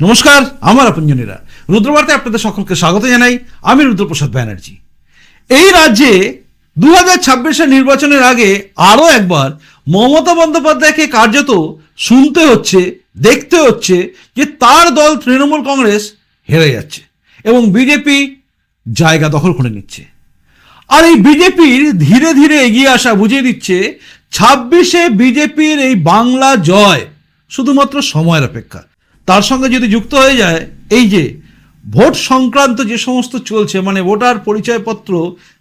নমস্কার, আমার আপনজনীরা। রুদ্রবার্তায় আপনাদের সকলকে স্বাগত জানাই। আমি রুদ্রপ্রসাদ ব্যানার্জি। এই রাজ্যে দু হাজার নির্বাচনের আগে আরও একবার মমতা বন্দ্যোপাধ্যায়কে কার্যত শুনতে হচ্ছে, দেখতে হচ্ছে যে তার দল তৃণমূল কংগ্রেস হেরে যাচ্ছে এবং বিজেপি জায়গা দখল করে নিচ্ছে। আর এই বিজেপির ধীরে ধীরে এগিয়ে আসা বুঝিয়ে দিচ্ছে, ছাব্বিশে বিজেপির এই বাংলা জয় শুধুমাত্র সময়ের অপেক্ষা। তার সঙ্গে যদি যুক্ত হয়ে যায়, এই যে ভোট সংক্রান্ত যে সমস্ত চলছে মানে ভোটার পরিচয়পত্র,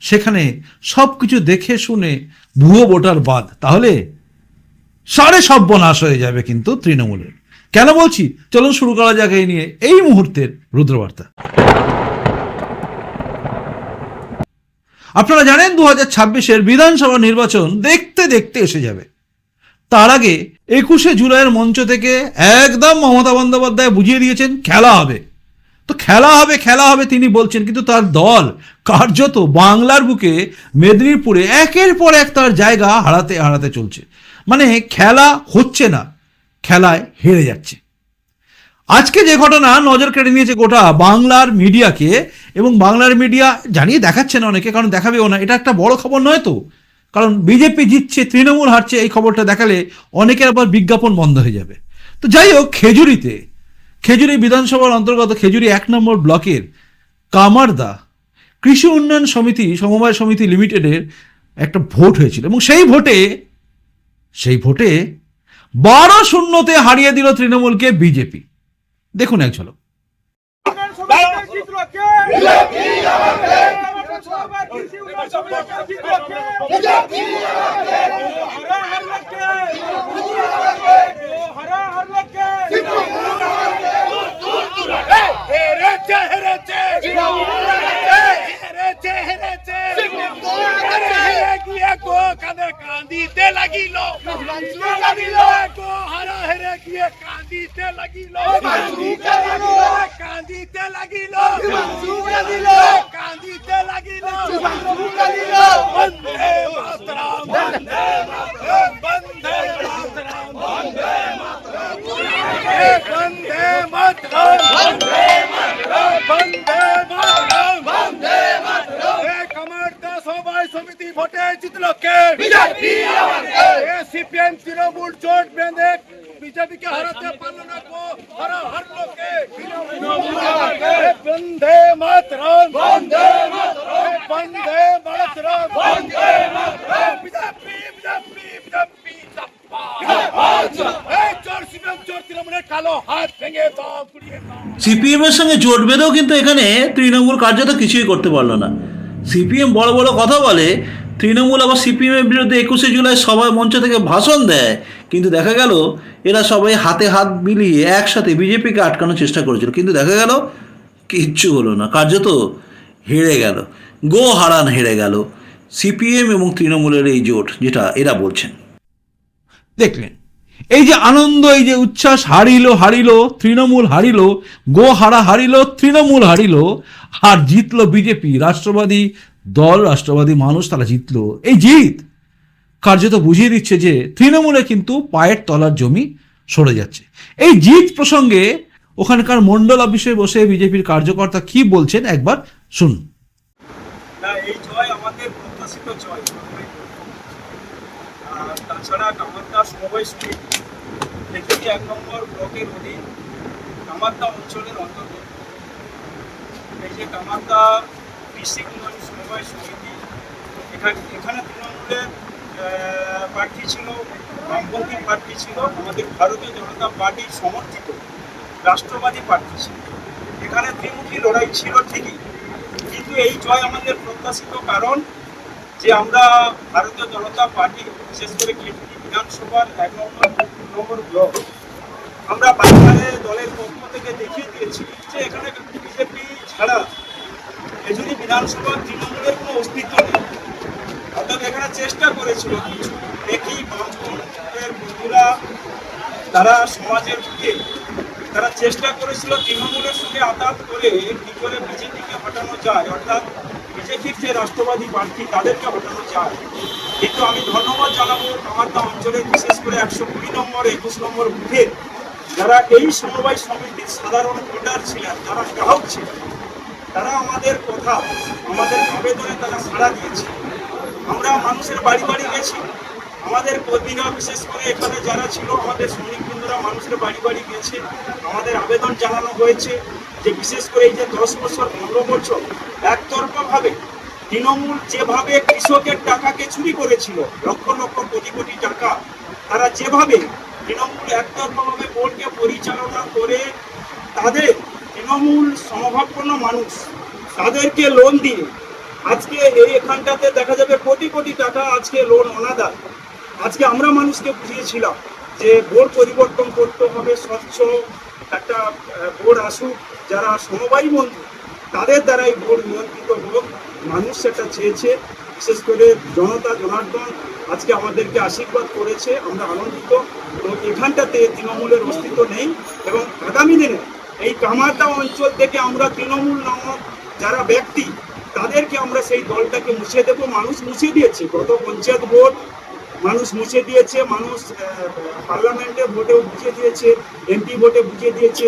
সেখানে সব কিছু দেখে শুনে ভুয়ো ভোটার বাদ, তাহলে সাড়ে সর্বনাশ হয়ে যাবে কিন্তু তৃণমূলের। কেন বলছি? চলুন শুরু করা যাক এই নিয়ে, এই মুহূর্তের রুদ্রবার্তা। আপনারা জানেন দু হাজার ছাব্বিশের বিধানসভা নির্বাচন দেখতে দেখতে এসে যাবে। তার আগে একুশে জুলাইয়ের মঞ্চ থেকে একদম মমতা বন্দ্যোপাধ্যায় বুঝিয়ে দিয়েছেন, খেলা হবে। তো খেলা হবে খেলা হবে তিনি বলছেন, কিন্তু তার দল কার্যত বাংলার বুকে মেদিনীপুরে একের পর এক তার জায়গা হারাতে হারাতে চলছে। মানে খেলা হচ্ছে না, খেলায় হেরে যাচ্ছে। আজকে যে ঘটনা নজর কেড়ে নিয়েছে গোটা বাংলার মিডিয়াকে, এবং বাংলার মিডিয়া জানিয়ে দেখাচ্ছে না অনেকে, কারণ দেখাবেও না। এটা একটা বড় খবর নয় তো। কারণ বিজেপি জিতছে, তৃণমূল হারছে, এই খবরটা দেখালে অনেকের আবার বিজ্ঞাপন বন্ধ হয়ে যাবে। তো যাই হোক, খেজুরিতে, খেজুরি বিধানসভার অন্তর্গত খেজুরি এক নম্বর ব্লকের কামারদা কৃষি উন্নয়ন সমিতি, সমবায় সমিতি লিমিটেডের একটা ভোট হয়েছিল এবং সেই ভোটে সেই ভোটে বারো শূন্যতে হারিয়ে দিল তৃণমূলকে বিজেপি। দেখুন এক ঝলক। কান্দিতে লাগিল লাগিল হারা হেরে গিয়ে কান্দিতে লাগিল কান্দিতে লাগিল কান্দিতে লাগিল সমিতি ভোটে জিতলো কে? বিজেপি। সিপিএম তৃণমূল জোট বেঁধে বিজেপিকে হারাতে পারল না গো হারা হারলো কে? Vande Mataram. Vande Mataram. Vande Mataram. Vande Mataram. BJP BJP BJP CPM এর সঙ্গে জোট বেঁধেও কিন্তু এখানে তৃণমূল কার্যত কিছুই করতে পারল না। সিপিএম বড় বড় কথা বলে তৃণমূল আবার সিপিএমের বিরুদ্ধে একুশে জুলাই সবাই মঞ্চ থেকে ভাষণ দেয়। কিন্তু দেখা গেল, এরা সবাই হাতে হাত মিলিয়ে একসাথে বিজেপিকে আটকানোর চেষ্টা করেছিল। কিন্তু দেখা গেল, কিচ্ছু হলো না। কার্যত হেরে গেল। গো হারান হেরে গেল। সিপিএম এবং তৃণমূলের এই জোট, যেটা এরা বলছেন। দেখলেন, এই যে আনন্দ, এই যে উচ্ছ্বাস, হারিল হারিল, তৃণমূল হারিল, গো হারা হারিল, তৃণমূল হারিল, আর জিতলো বিজেপি, রাষ্ট্রবাদী দল, রাষ্ট্রবাদী মানুষ তারা জিতলো। এই জিত কার্যত বুঝিয়ে দিচ্ছে যে তৃণমূলে কিন্তু পায়ের তলার জমি সরে যাচ্ছে। এই জিত প্রসঙ্গে ওখানকার মন্ডল অফিসে বসে বিজেপির কার্যকর্তা কি বলছেন একবার শুনুন। না, এই জয় আমাদের তাছাড়া এক নম্বর ব্লকের অধীন অঞ্চলের অন্তর্গত। এই যে উন্নয়ন সমবায় সমিতি এখানে এখানে তৃণমূলের প্রার্থী ছিল, বামপন্থী প্রার্থী ছিল, আমাদের ভারতীয় জনতা পার্টির সমর্থিত রাষ্ট্রবাদী প্রার্থী ছিল। এখানে ত্রিমুখী লড়াই ছিল ঠিকই, কিন্তু এই জয় আমাদের প্রত্যাশিত কারণ যে আমরা ভারতীয় জনতা পার্টি, বিশেষ করে কেন্দ্রীয় বিধানসভার এক নম্বর নম্বর ব্লক, আমরা বাংলারে দলের পক্ষ থেকে দেখিয়ে দিয়েছি যে এখানে বিজেপি ছাড়া খেজুরি বিধানসভার তৃণমূলের অস্তিত্ব অর্থাৎ এখানে চেষ্টা করেছিল দেখি বামপন্থের বন্ধুরা, তারা সমাজের বুকে, তারা চেষ্টা করেছিল তৃণমূলের সঙ্গে আতাত করে কি করে বিজেপিকে হটানো যায়। অর্থাৎ বিজেপির যে রাষ্ট্রবাদী প্রার্থী, তাদেরকে হটানো যায়। কিন্তু আমি ধন্যবাদ জানাব কামারদা অঞ্চলের, বিশেষ করে একশো কুড়ি নম্বর, একুশ নম্বর বুথের যারা এই সমবায় সমিতির সাধারণ ভোটার ছিলেন, যারা গ্রাহক ছিলেন। তারা আমাদের কথা, আমাদের আবেদনে তারা সাড়া দিয়েছে। আমরা মানুষের বাড়ি বাড়ি গেছি। আমাদের কর্মীরা, বিশেষ করে এখানে যারা ছিল, আমাদের শ্রমিকবৃন্দরা মানুষের বাড়ি বাড়ি গেছে। আমাদের আবেদন জানানো হয়েছে যে, বিশেষ করে এই যে দশ বছর, পনেরো বছর, একতরফাভাবে তৃণমূল যেভাবে কৃষকের টাকাকে চুরি করেছিল, লক্ষ লক্ষ কোটি কোটি টাকা, তারা যেভাবে তৃণমূল একতরফাভাবে বোর্ডকে পরিচালনা করে তাদের তৃণমূল সমভাবপন্ন মানুষ, তাদেরকে লোন দিয়ে আজকে এই এখানটাতে দেখা যাবে কোটি কোটি টাকা আজকে লোন অনাদায় আজকে আমরা মানুষকে বুঝিয়েছিলাম যে বোর্ড পরিবর্তন করতে হবে, স্বচ্ছ একটা বোর্ড আসুক, যারা সমবায়ী বন্ধু, তাদের দ্বারাই বোর্ড নিয়ন্ত্রিত হোক। মানুষ সেটা চেয়েছে, বিশেষ করে জনতা, জনার্দন আজকে আমাদেরকে আশীর্বাদ করেছে, আমরা আনন্দিত। এবং এখানটাতে তৃণমূলের অস্তিত্ব নেই। এবং আগামী দিনে এই কামারদা অঞ্চল থেকে আমরা তৃণমূল নামক যারা ব্যক্তি, তাদেরকে আমরা সেই দলটাকে মুছে দেবো। মানুষ মুছে দিয়েছে। গত পঞ্চায়েত ভোট মানুষ মুছে দিয়েছে। মানুষ পার্লামেন্টে ভোটেও বুঝিয়ে দিয়েছে, এমপি ভোটে বুঝিয়ে দিয়েছে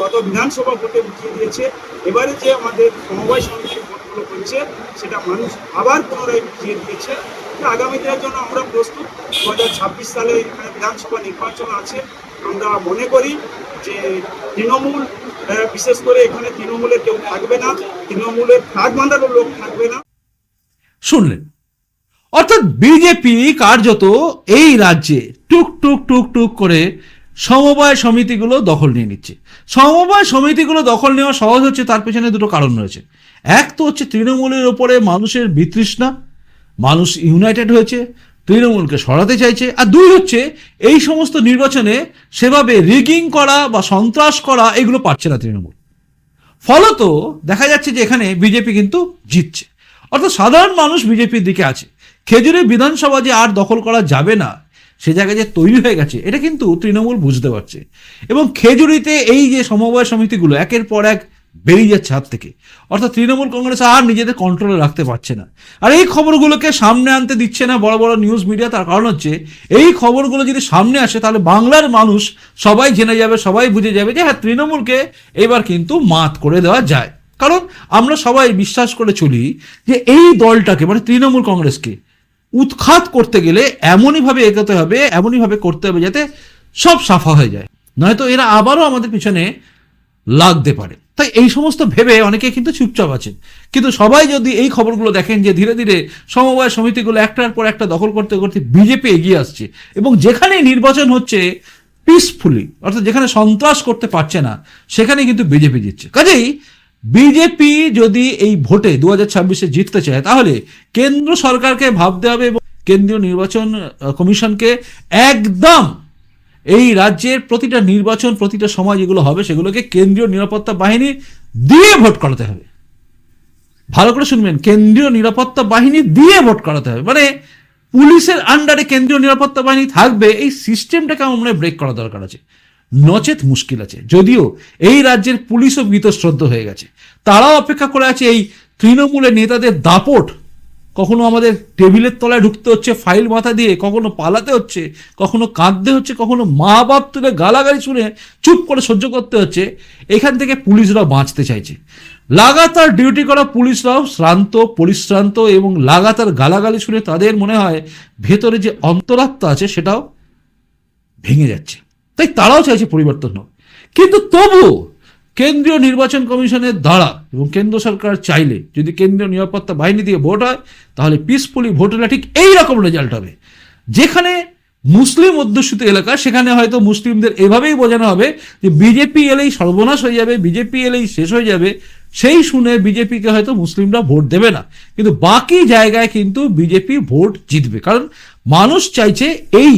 গত বিধানসভা ভোটে বুঝিয়ে দিয়েছে। এবারে যে আমাদের সমবায় সমিতির ভোটগুলো হচ্ছে সেটা মানুষ আবার পুনরায় বুঝিয়ে দিয়েছে। আগামী দিনের জন্য আমরা প্রস্তুত। দু হাজার ছাব্বিশ সালে বিধানসভা নির্বাচন আছে। আমরা মনে করি যে তৃণমূল বিশেষ করে এখানে তৃণমূলের কেউ থাকবে না তৃণমূলের ফ্লাগ বাঁধারও লোক থাকবে না। শুনলেন? অর্থাৎ বিজেপি কার্যত এই রাজ্যে টুক টুক টুক টুক করে সমবায় সমিতিগুলো দখল নিয়ে নিচ্ছে। সমবায় সমিতিগুলো দখল নেওয়া সহজ হচ্ছে, তার পেছনে দুটো কারণ রয়েছে। এক তো হচ্ছে তৃণমূলের ওপরে মানুষের বিতৃষ্ণা, মানুষ ইউনাইটেড হয়েছে তৃণমূলকে সরাতে চাইছে। আর দুই হচ্ছে, এই সমস্ত নির্বাচনে সেভাবে রিগিং করা বা সন্ত্রাস করা, এগুলো পাচ্ছে না তৃণমূল। ফলত দেখা যাচ্ছে যে এখানে বিজেপি কিন্তু জিতছে। অর্থাৎ সাধারণ মানুষ বিজেপির দিকে আছে। খেজুরের বিধানসভা যে আর দখল করা যাবে না, সে জায়গায় যে তৈরি হয়ে গেছে, এটা কিন্তু তৃণমূল বুঝতে পারছে। এবং খেজুরিতে এই যে সমবায় সমিতিগুলো, একের পর এক বেরিয়ে যাচ্ছে হাত থেকে। অর্থাৎ তৃণমূল কংগ্রেস আর নিজেদের কন্ট্রোলে রাখতে পারছে না। আর এই খবরগুলোকে সামনে আনতে দিচ্ছে না বড় বড় নিউজ মিডিয়া তার কারণ হচ্ছে এই খবরগুলো যদি সামনে আসে, তাহলে বাংলার মানুষ সবাই জেনে যাবে, সবাই বুঝে যাবে যে হ্যাঁ তৃণমূলকে এবার কিন্তু মাত করে দেওয়া যায়। কারণ আমরা সবাই বিশ্বাস করে চলি যে এই দলটাকে মানে তৃণমূল কংগ্রেসকে উৎখাত করতে গেলে এমনইভাবে এগোতে হবে, এমনইভাবে করতে হবে যাতে সব সাফা হয়ে যায়। নয়তো এরা আবারও আমাদের পিছনে লাগতে পারে। তাই এই সমস্ত ভেবে অনেকে কিন্তু চুপচাপ আছেন। কিন্তু সবাই যদি এই খবরগুলো দেখেন যে ধীরে ধীরে সমবায় সমিতিগুলো একটার পর একটা দখল করতে করতে বিজেপি এগিয়ে আসছে এবং যেখানে নির্বাচন হচ্ছে পিসফুলি অর্থাৎ যেখানে সন্ত্রাস করতে পারছে না সেখানে কিন্তু বিজেপি জিতছে। কাজেই বিজেপি যদি এই ভোটে দু হাজার ছাব্বিশে জিততে চায়, তাহলে কেন্দ্র সরকারকে ভাবতে হবে এবং কেন্দ্রীয় নির্বাচন কমিশনকে একদম এই রাজ্যের প্রতিটা নির্বাচন, প্রতিটা সময় যেগুলো হবে, সেগুলোকে কেন্দ্রীয় নিরাপত্তা বাহিনী দিয়ে ভোট করাতে হবে। ভালো করে শুনবেন, কেন্দ্রীয় নিরাপত্তা বাহিনী দিয়ে ভোট করাতে হবে। মানে পুলিশের আন্ডারে কেন্দ্রীয় নিরাপত্তা বাহিনী থাকবে, এই সিস্টেমটাকে আমার মনে ব্রেক করা দরকার আছে। নচেত মুশকিল আছে। যদিও এই রাজ্যের পুলিশও বীতশ্রদ্ধ হয়ে গেছে। তারাও অপেক্ষা করে আছে এই তৃণমূলের নেতাদের দাপট কখনো আমাদের টেবিলের তলায় ঢুকতে হচ্ছে, ফাইল মাথা দিয়ে, কখনো পালাতে হচ্ছে, কখনো কাঁদতে হচ্ছে, কখনো মা বাপ তুলে গালাগালি শুনে চুপ করে সহ্য করতে হচ্ছে, এখান থেকে পুলিশরা বাঁচতে চাইছে। লাগাতার ডিউটি করা পুলিশরাও শ্রান্ত, পরিশ্রান্ত এবং লাগাতার গালাগালি শুনে তাদের মনে হয় ভেতরে যে অন্তরাত্মা আছে সেটাও ভেঙে যাচ্ছে। তাই তারাও চাইছে পরিবর্তন হোক। কিন্তু তবুও কেন্দ্রীয় নির্বাচন কমিশনের দ্বারা এবং কেন্দ্র সরকার চাইলে যদি কেন্দ্রীয় নিরাপত্তা বাহিনী দিয়ে ভোট হয়, তাহলে পিসফুলি ভোট হলে ঠিক এইরকম রেজাল্ট হবে। যেখানে মুসলিম অধ্যুষিত এলাকা, সেখানে হয়তো মুসলিমদের এভাবেই বোঝানো হবে যে বিজেপি এলেই সর্বনাশ হয়ে যাবে বিজেপি এলেই শেষ হয়ে যাবে। সেই শুনে বিজেপিকে হয়তো মুসলিমরা ভোট দেবে না। কিন্তু বাকি জায়গায় কিন্তু বিজেপি ভোট জিতবে। কারণ মানুষ চাইছে এই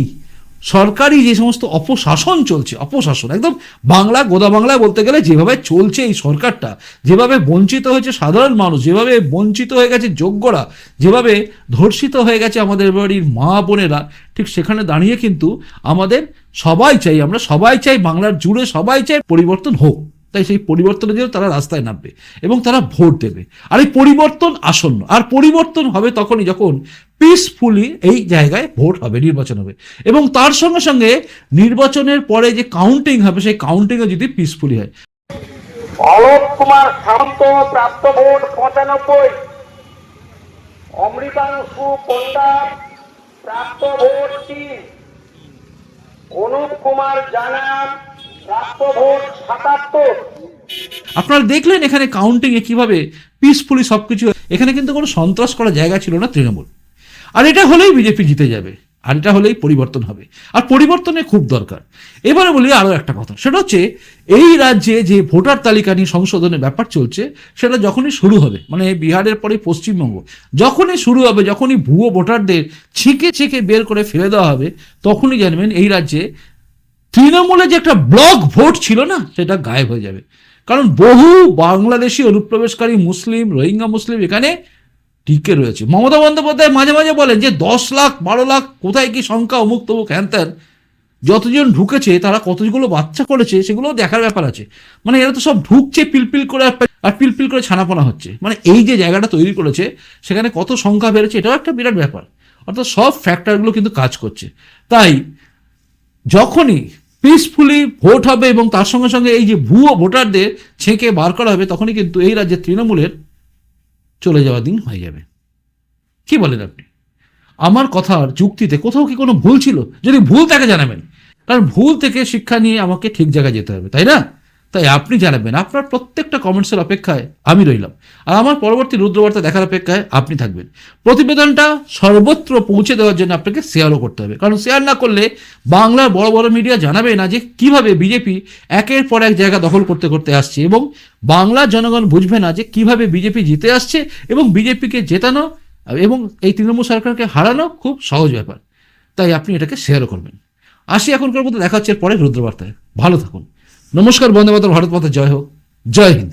সরকারি যে সমস্ত অপশাসন চলছে, অপশাসন, একদম বাংলা, গোদা বাংলায় বলতে গেলে যেভাবে চলছে এই সরকারটা, যেভাবে বঞ্চিত হয়েছে সাধারণ মানুষ, যেভাবে বঞ্চিত হয়ে গেছে যোগ্যরা, যেভাবে ধর্ষিত হয়ে গেছে আমাদের বাড়ির মা বোনেরা, ঠিক সেখানে দাঁড়িয়ে কিন্তু আমাদের সবাই চাই, আমরা সবাই চাই বাংলার জুড়ে সবাই চাই পরিবর্তন হোক। তাই সেই পরিবর্তনের জন্য তারা রাস্তায় নামবে এবং তারা ভোট দেবে। আর এই পরিবর্তন আসন্ন, আর পরিবর্তন হবে তখনই যখন পিসফুলি এই জায়গায় ভোট হবে নির্বাচন হবে। এবং তার সঙ্গে সঙ্গে নির্বাচনের পরে যে কাউন্টিং হবে সেই কাউন্টিংও যদি পিসফুলি হয়। অলোক কুমার সামন্ত প্রাপ্ত ভোট পঁচানব্বই। অমৃতাংশু পণ্ডা প্রাপ্ত ভোট তিন। অনুপ কুমার জানা প্রাপ্ত ভোট সাতাত্তর। আপনারা দেখলেন এখানে কাউন্টিংয়ে কীভাবে পিসফুলি সবকিছু এখানে কিন্তু কোনো সন্ত্রাস করার জায়গা ছিল না তৃণমূল। আর এটা হলেই বিজেপি জিতে যাবে, আর এটা হলেই পরিবর্তন হবে। আর পরিবর্তনে খুব দরকার। এবারে বলি আরও একটা কথা, সেটা হচ্ছে এই রাজ্যে যে ভোটার তালিকা নিয়ে সংশোধনের ব্যাপার চলছে, সেটা যখনই শুরু হবে মানে বিহারের পরে পশ্চিমবঙ্গ, যখনই শুরু হবে, যখনই ভুয়ো ভোটারদের ছিঁকে ছিঁকে বের করে ফেলে দেওয়া হবে, তখনই জানবেন এই রাজ্যে তৃণমূলে যে একটা ব্লক ভোট ছিল না, সেটা গায়েব হয়ে যাবে। কারণ বহু বাংলাদেশি অনুপ্রবেশকারী মুসলিম, রোহিঙ্গা মুসলিম এখানে টিকে রয়েছে। মমতা বন্দ্যোপাধ্যায় মাঝে মাঝে বলেন যে, দশ লাখ, বারো লাখ, কোথায় কি সংখ্যা অমুক তমুক, হ্যান ত্যান, যতজন ঢুকেছে, তারা কতগুলো বাচ্চা করেছে সেগুলো দেখার ব্যাপার আছে। মানে এরা তো সব ঢুকছে, পিলপিল করে আর পিলপিল করে ছানাপোনা হচ্ছে। মানে এই যে জায়গাটা তৈরি করেছে, সেখানে কত সংখ্যা বেড়েছে, এটাও একটা বিরাট ব্যাপার। অর্থাৎ সব ফ্যাক্টরগুলো কিন্তু কাজ করছে। তাই যখনই পিসফুলি ভোট হবে এবং তার সঙ্গে সঙ্গে এই যে ভুয়ো ভোটারদের ছেঁকে বার করা হবে, তখনই কিন্তু এই রাজ্যে তৃণমূলের চলে যাওয়ার দিন হয়ে যাবে। কি বলেন আপনি? আমার কথার যুক্তিতে কোথাও কি কোনো ভুল ছিল? যদি ভুল তাকে জানাবেন। কারণ ভুল থেকে শিক্ষা নিয়ে আমাকে ঠিক জায়গায় যেতে হবে, তাই না? তাই আপনি জানাবেন, আপনার প্রত্যেকটা কমেন্টসের অপেক্ষায় আমি রইলাম। আর আমার পরবর্তী রুদ্রবার্তা দেখার অপেক্ষায় আপনি থাকবেন। প্রতিবেদনটা সর্বত্র পৌঁছে দেওয়ার জন্য আপনাকে শেয়ারও করতে হবে। কারণ শেয়ার না করলে বাংলার বড় বড় মিডিয়া জানাবে না যে কীভাবে বিজেপি একের পর এক জায়গা দখল করতে করতে আসছে এবং বাংলার জনগণ বুঝবে না যে কীভাবে বিজেপি জিতে আসছে এবং বিজেপিকে জেতানো এবং এই তৃণমূল সরকারকে হারানো খুব সহজ ব্যাপার। তাই আপনি এটাকে শেয়ারও করবেন। আসি এখনকার মতো, দেখা হচ্ছে পরে রুদ্রবার্তায়। ভালো থাকুন। নমস্কার বন্দে মাতর ভারত মাতা জয় হোক। জয় হিন্দ।